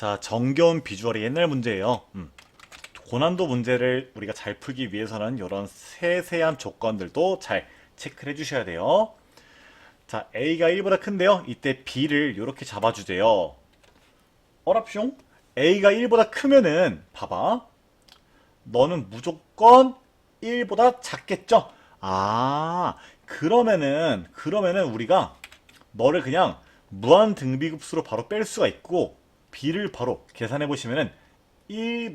자, 정겨운 비주얼의 옛날 문제예요. 음. 고난도 문제를 우리가 잘 풀기 위해서는 이런 세세한 조건들도 잘 체크를 해주셔야 돼요. 자, A가 1보다 큰데요. 이때 B를 이렇게 잡아주세요. 어랍숑? A가 1보다 크면은, 봐봐. 너는 무조건 1보다 작겠죠? 아, 그러면은, 그러면은 우리가 너를 그냥 무한 등비급수로 바로 뺄 수가 있고, B를 바로 계산해 보시면은 1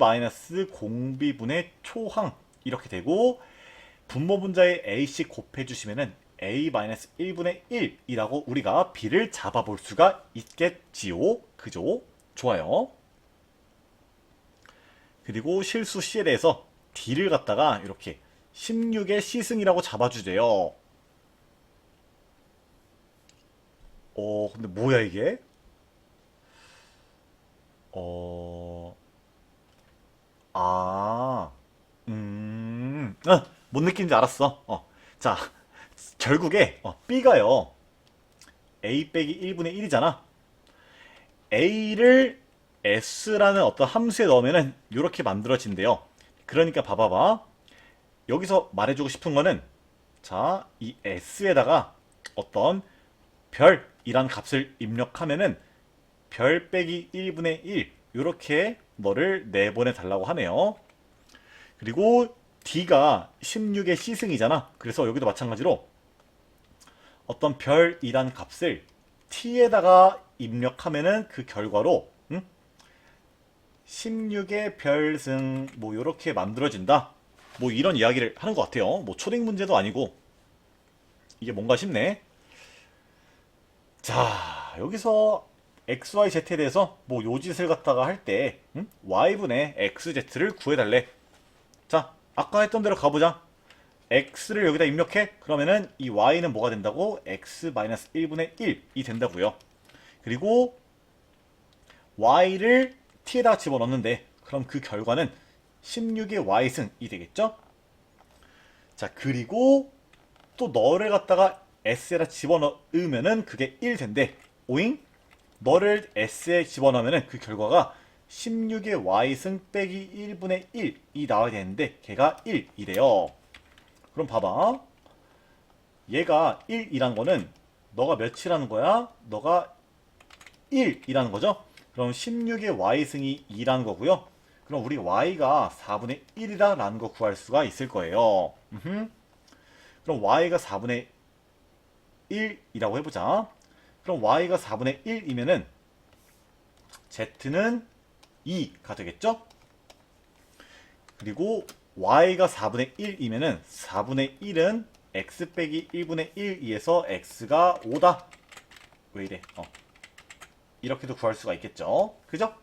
공비분의 초항 이렇게 되고 분모 분자에 a씩 곱해 주시면은 a 1분의 1이라고 우리가 b를 잡아볼 수가 있겠지요. 그죠? 좋아요. 그리고 실수 c에 대해서 d를 갖다가 이렇게 16의 c승이라고 잡아주세요. 어, 근데 뭐야 이게? 어, 아, 음, 아, 뭔 느낌인지 알았어. 어, 자, 결국에 어, B가요. A 빼기 1분의 1이잖아. A를 S라는 어떤 함수에 넣으면은 이렇게 만들어진대요. 그러니까 봐봐봐. 여기서 말해주고 싶은 거는 자, 이 S에다가 어떤 별이란 값을 입력하면은 별 빼기 1분의 1 이렇게 너를 내보내 달라고 하네요. 그리고 D가 16의 C승이잖아. 그래서 여기도 마찬가지로 어떤 별이란 값을 T에다가 입력하면은 그 결과로 응? 16의 별승 뭐 이렇게 만들어진다. 뭐 이런 이야기를 하는 것 같아요. 뭐 초딩 문제도 아니고 이게 뭔가 싶네. 자 여기서 XYZ에 대해서 뭐 요짓을 갖다가 할때 Y분의 XZ를 구해달래. 자, 아까 했던 대로 가보자. X를 여기다 입력해. 그러면은 이 Y는 뭐가 된다고? X-1분의 1이 된다고요. 그리고 Y를 T에다가 집어넣는데 그럼 그 결과는 16의 Y승이 되겠죠? 자, 그리고 또 너를 갖다가 S에다 집어넣으면은 그게 1 된대. 오잉? 너를 S에 집어넣으면 그 결과가 16의 Y승 빼기 1분의 1이 나와야 되는데 걔가 1이래요. 그럼 봐봐. 얘가 1이란 거는 너가 몇이라는 거야? 너가 1이라는 거죠? 그럼 16의 Y승이 2라는 거고요. 그럼 우리 Y가 4분의 1이라는 거 구할 수가 있을 거예요. 음흠. 그럼 Y가 4분의 1이라고 해보자. 그럼 y가 4분의 1이면은 z는 2가 되겠죠? 그리고 y가 4분의 1이면은 4분의 1은 x 빼기 1분의 1이에서 x가 5다. 왜 이래? 어. 이렇게도 구할 수가 있겠죠? 그죠?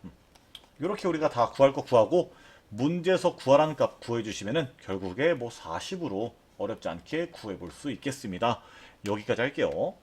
이렇게 우리가 다 구할 거 구하고 문제에서 구하라는 값 구해주시면은 결국에 뭐 40으로 어렵지 않게 구해볼 수 있겠습니다. 여기까지 할게요.